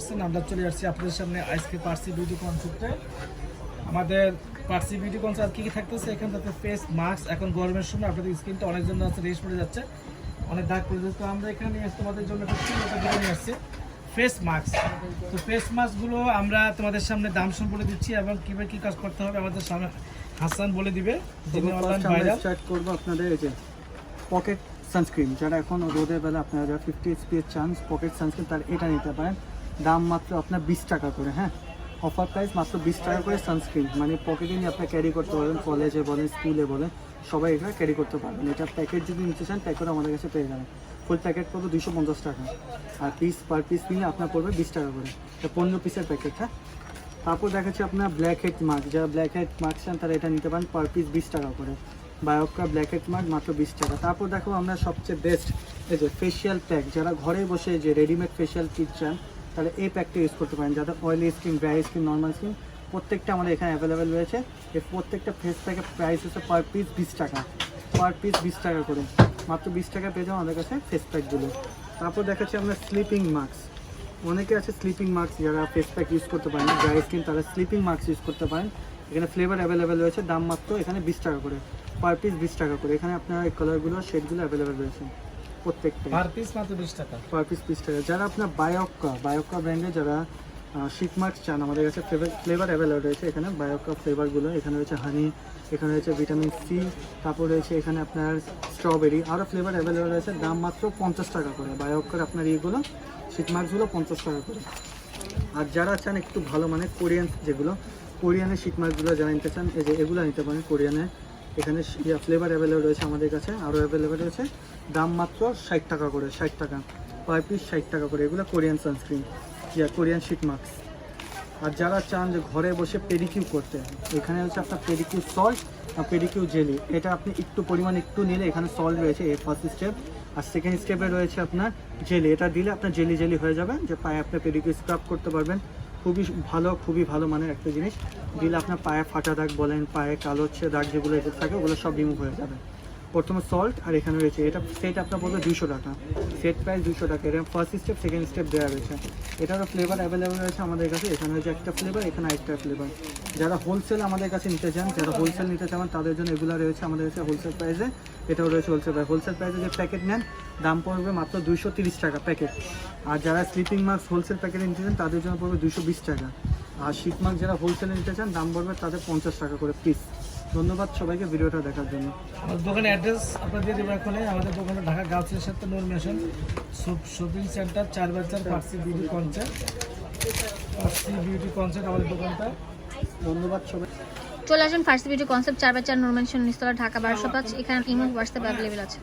আছেন আমরা চলে আসছি আপনাদের সামনে আজকে পার্সি বিউটি কনসেপ্টে আমাদের পার্সি বিউটি কনসেপ্ট কী কী থাকতেছে? এখানে তাতে ফেস মাস্ক এখন গরমের সময় আপনাদের স্কিনটা অনেক জন্য আছে রেস পড়ে যাচ্ছে। অনেক দাগ পড়ে যাচ্ছে। তো আমরা এখানে নিয়ে তোমাদের জন্য একটা নিয়ে আসছি। ফেস মাস্ক তো ফেস মাস্কগুলো আমরা তোমাদের সামনে দাম সম্পর্কে দিচ্ছি এবং কীভাবে কী কাজ করতে হবে আমাদের সামনে হাসান বলে দিবে। স্টার্ট করব আপনাদের এই যে পকেট সানস্ক্রিন যারা এখন রোদের বেলা আপনারা যারা ফিফটি এসপিএস চান্স পকেট সানস্ক্রিন তার এটা নিতে পারেন। দাম মাত্র আপনার বিশ টাকা করে হ্যাঁ? অফার প্রাইস মাত্র বিশ টাকা করে সানস্ক্রিন মানে পকেটে নিয়ে আপনি ক্যারি করতে পারবেন কলেজে বলেন স্কুলে বলেন, সবাই এটা ক্যারি করতে পারবেন। এটা প্যাকেট যদি নিতে চান প্যাকেট আমাদের কাছে পেয়ে যাবেন। ফুল প্যাকেট পড়বে দুশো পঞ্চাশ টাকা। আর পিস পার পিস নিলে আপনার পড়বে বিশ টাকা করে। এটা পনেরো পিসের প্যাকেট হ্যাঁ? তারপর দেখাচ্ছি আপনার ব্ল্যাক হেড মার্ক যারা ব্ল্যাক হেড মার্ক চান, তারা এটা নিতে পারেন পার পিস বিশ টাকা করে। বায়োকা ব্ল্যাক হেড মার্ক মাত্র বিশ টাকা। তারপর দেখো আমরা সবচেয়ে বেস্ট এই যে ফেশিয়াল প্যাক যারা ঘরে বসে যে রেডিমেড ফেশিয়াল কিট চান তাহলে এই প্যাকটা ইউজ করতে পারেন। যাদের oily skin dry skin normal skin প্রত্যেকটা আমাদের এখানে অ্যাভেলেবেল রয়েছে। এই প্রত্যেকটা ফেস প্যাকের প্রাইস হচ্ছে পার পিস বিশ টাকা। পার পিস বিশ টাকা করে। মাত্র বিশ টাকা পেয়ে যাও আমাদের কাছে ফেস প্যাকগুলো তারপর দেখাচ্ছি আমরা স্লিপিং মাস্ক অনেকে আছে স্লিপিং মাস্ক যারা ফেস প্যাক ইউজ করতে পারেন ড্রাই স্কিন তারা স্লিপিং মাস্ক ইউজ করতে পারেন। এখানে ফ্লেভার অ্যাভেলেবেল রয়েছে, দাম মাত্র এখানে বিশ টাকা করে। পার পিস বিশ টাকা করে। এখানে আপনার এই কালারগুলো শেডগুলো অ্যাভেলেবেল রয়েছে। প্রত্যেকটা। পার পিস মাত্র বিশ টাকা। পার পিস বিশ টাকা। যারা আপনার বায়োক্কা বায়োক্কা ব্র্যান্ডে যারা শিট মার্ক চান আমাদের কাছে ফ্লেভার অ্যাভেলেবেল রয়েছে এখানে। বায়োক্কা ফ্লেভারগুলো এখানে রয়েছে হানি এখানে রয়েছে ভিটামিন সি তারপর রয়েছে এখানে আপনার স্ট্রবেরি আরও ফ্লেভার অ্যাভেলেবেল রয়েছে দাম মাত্র পঞ্চাশ টাকা করে। বায়োক্কার আপনার ইয়েগুলো শিট মার্কসগুলো পঞ্চাশ টাকা করে। আর যারা চান একটু ভালো মানে কোরিয়ান যেগুলো কোরিয়ানের শিট মার্কগুলো যারা নিতে চান এই যে এগুলো নিতে পারেন কোরিয়ানের এখানে ফ্লেভার অ্যাভেলেবেল রয়েছে আমাদের কাছে আরও অ্যাভেলেবেল রয়েছে। দাম মাত্র ষাট টাকা করে, ষাট টাকা। পার পিস ষাট টাকা করে। এগুলো Korean sunscreen yeah Korean sheet mask আর যারা চান যে ঘরে বসে পেডিকিউ করতে, এখানে হচ্ছে আপনার পেডিকিউ সল্ট আর পেডিকিউ জেলি এটা আপনি একটু পরিমাণ একটু নিলে এখানে সল্ট রয়েছে, এই ফার্স্ট স্টেপ আর সেকেন্ড স্টেপে রয়েছে আপনার জেলি এটা দিলে আপনার জেলি জেলি হয়ে যাবে, যে পায়ে আপনি পেডিকিউ স্ক্রাব করতে পারবেন। খুবই ভালো খুবই ভালো মানের একটা জিনিস। দিলে আপনার পায়ে ফাটা দাগ বলেন, পায়ে কালো দাগ যেগুলো এসে থাকে, ওগুলো সব রিমুভ হয়ে যাবে। প্রথমে সল্ট আর এখানে রয়েছে, এটা সেট আপনার পড়বে দুশো টাকা। সেট প্রাইস দুশো টাকা। এটা ফার্স্ট স্টেপ সেকেন্ড স্টেপ দেওয়া রয়েছে। এটারও ফ্লেভার অ্যাভেলেবেল রয়েছে আমাদের কাছে। এখানে হচ্ছে একটা ফ্লেভার এখানে আরেকটা ফ্লেভার যারা হোলসেল আমাদের কাছে নিতে চান, যারা হোলসেল নিতে চান, তাদের জন্য এগুলো রয়েছে আমাদের কাছে হোলসেল প্রাইসে এটাও রয়েছে হোলসেল প্রাইস হোলসেল প্রাইসে যে প্যাকেট নেন, দাম পড়বে মাত্র দুশো টাকা প্যাকেট আর যারা স্লিপিং মার্কস হোলসেল প্যাকেটে নিতে চান, তাদের জন্য পড়বে দুশো টাকা। আর শীত মার্ক যারা হোলসেলে নিতে চান, দাম পড়বে তাদের পঞ্চাশ টাকা করে পিস ধন্যবাদ সবাইকে ভিডিওটা দেখার জন্য। আমাদের দোকানের অ্যাড্রেস আপনার দিয়ে দেবো এখন আমাদের দোকানে ঢাকা গার্লসের সাথে নূর মেশন শপিং সেন্টার চার বাজার Percy beauty concept. Percy beauty concept আমাদের দোকানটা। ধন্যবাদ সবাই। চলে আসুন ফার্স্ট ভিডিও কনসেপ্ট চার বাই চার নর্মেশন নিস্তলা ঢাকা বারোশো পাঁচ। এখানে ইমো হোয়াটসঅ্যাপ অ্যাভেলেবেল আছে।